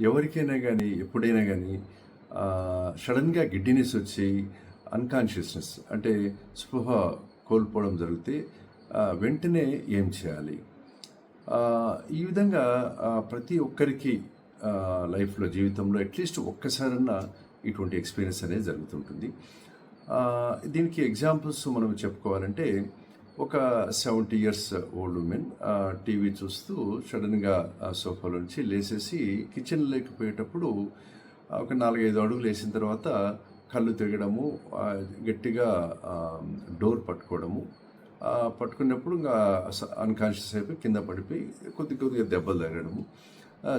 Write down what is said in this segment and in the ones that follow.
ఎవరికైనా కానీ ఎప్పుడైనా కానీ సడన్గా గిడ్డినెస్ వచ్చి అన్కాన్షియస్నెస్ అంటే స్పృహ కోల్పోవడం జరిగితే వెంటనే ఏం చేయాలి? ఈ విధంగా ప్రతి ఒక్కరికి లైఫ్లో జీవితంలో అట్లీస్ట్ ఒక్కసారన్నా ఇటువంటి ఎక్స్పీరియన్స్ అనేది జరుగుతుంటుంది. దీనికి ఎగ్జాంపుల్స్ మనం చెప్పుకోవాలంటే ఒక seventy years old woman TV చూస్తూ సడన్గా సోఫాలో నుంచి లేసేసి కిచెన్ లేకపోయేటప్పుడు ఒక నాలుగైదు అడుగులు వేసిన తర్వాత కళ్ళు తిరగడము గట్టిగా డోర్ పట్టుకోవడము పట్టుకున్నప్పుడు ఇంకా అన్కాన్షియస్ అయిపోయి కింద పడిపోయి కొద్ది కొద్దిగా దెబ్బలు తగలడము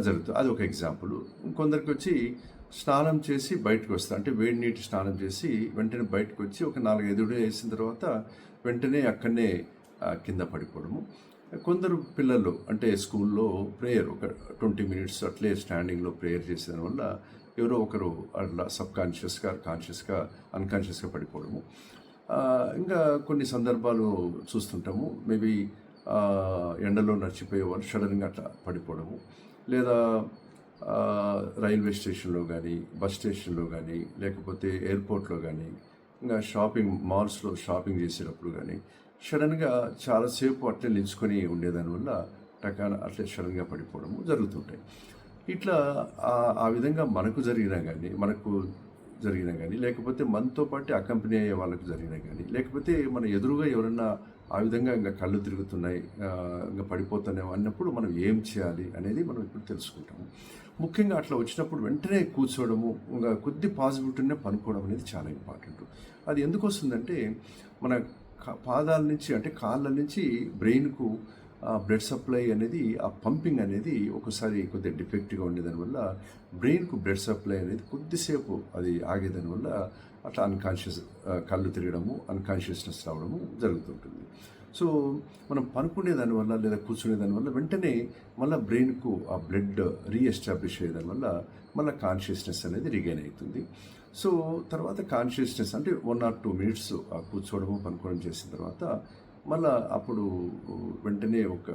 జరుగుతుంది అది ఒక ఎగ్జాంపుల్. కొందరికి వచ్చి స్నానం చేసి బయటకు వస్తా అంటే వేడి నీటి స్నానం చేసి వెంటనే బయటకు వచ్చి ఒక నాలుగైదు వేసిన తర్వాత వెంటనే అక్కడనే కింద పడిపోవడము కొందరు పిల్లలు అంటే స్కూల్లో ప్రేయర్ ఒక ట్వంటీ మినిట్స్ అట్లే స్టాండింగ్లో ప్రేయర్ చేసిన వల్ల ఎవరో ఒకరు అట్లా సబ్ కాన్షియస్గా కాన్షియస్గా అన్కాన్షియస్గా పడిపోవడము. ఇంకా కొన్ని సందర్భాలు చూస్తుంటాము. మేబీ ఎండలో నడిచిపోయేవారు సడన్గా అట్లా పడిపోవడము. లేదా రైల్వే స్టేషన్లో కానీ బస్ స్టేషన్లో కానీ లేకపోతే ఎయిర్పోర్ట్లో కానీ ఇంకా షాపింగ్ మాల్స్లో షాపింగ్ చేసేటప్పుడు కానీ సడన్గా చాలాసేపు అట్లే నిలుచుకొని ఉండేదాని వల్ల టకాన అట్లే సడన్గా పడిపోవడము జరుగుతుంటాయి. ఇట్లా ఆ విధంగా మనకు జరిగినా కానీ మనకు జరిగినా కానీ లేకపోతే మనతో పాటు అకంపెనీ అయ్యే వాళ్ళకి జరిగినా కానీ లేకపోతే మన ఎదురుగా ఎవరన్నా ఆ విధంగా ఇంకా కళ్ళు తిరుగుతున్నాయి ఇంకా పడిపోతున్నాయి అన్నప్పుడు మనం ఏం చేయాలి అనేది మనం ఇప్పుడు తెలుసుకుంటాము. ముఖ్యంగా అట్లా వచ్చినప్పుడు వెంటనే కూర్చోవడము ఇంకా కొద్ది పాజిబిలిటీనే పనుకోవడం అనేది చాలా ఇంపార్టెంట్. అది ఎందుకు వస్తుందంటే మన పాదాల నుంచి అంటే కాళ్ళ నుంచి బ్రెయిన్కు బ్లడ్ సప్లై అనేది ఆ పంపింగ్ అనేది ఒకసారి కొద్దిగా డిఫెక్ట్గా ఉండేదానివల్ల బ్రెయిన్కు బ్లడ్ సప్లై అనేది కొద్దిసేపు అది ఆగేదానివల్ల అట్లా అన్కాన్షియస్ కళ్ళు తిరగడము అన్కాన్షియస్నెస్ రావడము జరుగుతుంటుంది. సో మనం పనుకునే దానివల్ల లేదా కూర్చునే దానివల్ల వెంటనే మళ్ళీ బ్రెయిన్కు ఆ బ్లడ్ రీఎస్టాబ్లిష్ అయ్యేదానివల్ల మళ్ళీ కాన్షియస్నెస్ అనేది రిగైన్ అవుతుంది. సో తర్వాత కాన్షియస్నెస్ అంటే వన్ ఆర్ టూ మినిట్స్ కూర్చోవడము పనుకోవడం చేసిన తర్వాత మళ్ళా అప్పుడు వెంటనే ఒక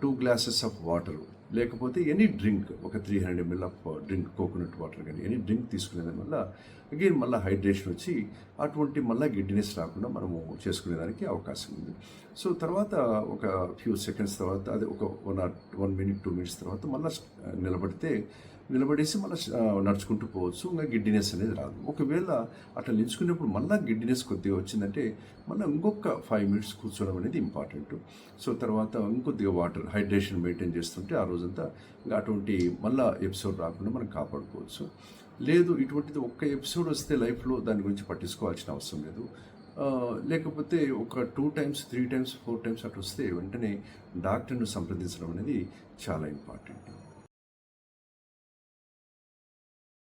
టూ గ్లాసెస్ ఆఫ్ వాటర్ లేకపోతే ఎనీ డ్రింక్ ఒక three hundred ML of drink coconut water కానీ ఎనీ డ్రింక్ తీసుకునేదాని వల్ల అగైన్ మళ్ళీ హైడ్రేషన్ వచ్చి అటువంటి మళ్ళీ గిడ్డినెస్ రాకుండా మనము చేసుకునేదానికి అవకాశం ఉంది. సో తర్వాత ఒక ఫ్యూ సెకండ్స్ తర్వాత అదే ఒక one or one minute two minutes తర్వాత మళ్ళీ నిలబడితే నిలబడేసి మళ్ళీ నడుచుకుంటూ పోవచ్చు. ఇంకా గిడ్డినెస్ అనేది రాదు. ఒకవేళ అట్లా నిలుచుకునేప్పుడు మళ్ళీ గిడ్డినెస్ కొద్దిగా వచ్చిందంటే మళ్ళీ ఇంకొక ఫైవ్ మినిట్స్ కూర్చోవడం అనేది ఇంపార్టెంట్ సో తర్వాత ఇంకొద్దిగా వాటర్ హైడ్రేషన్ మెయింటైన్ చేస్తుంటే ఆ రోజంతా ఇంకా అటువంటి మళ్ళీ ఎపిసోడ్ రాకుండా మనం కాపాడుకోవచ్చు. లేదు ఇటువంటిది ఒక్క ఎపిసోడ్ వస్తే లైఫ్లో దాని గురించి పట్టించుకోవాల్సిన అవసరం లేదు. లేకపోతే ఒక two times three times four times అటు వస్తే వెంటనే డాక్టర్ను సంప్రదించడం అనేది చాలా ఇంపార్టెంట్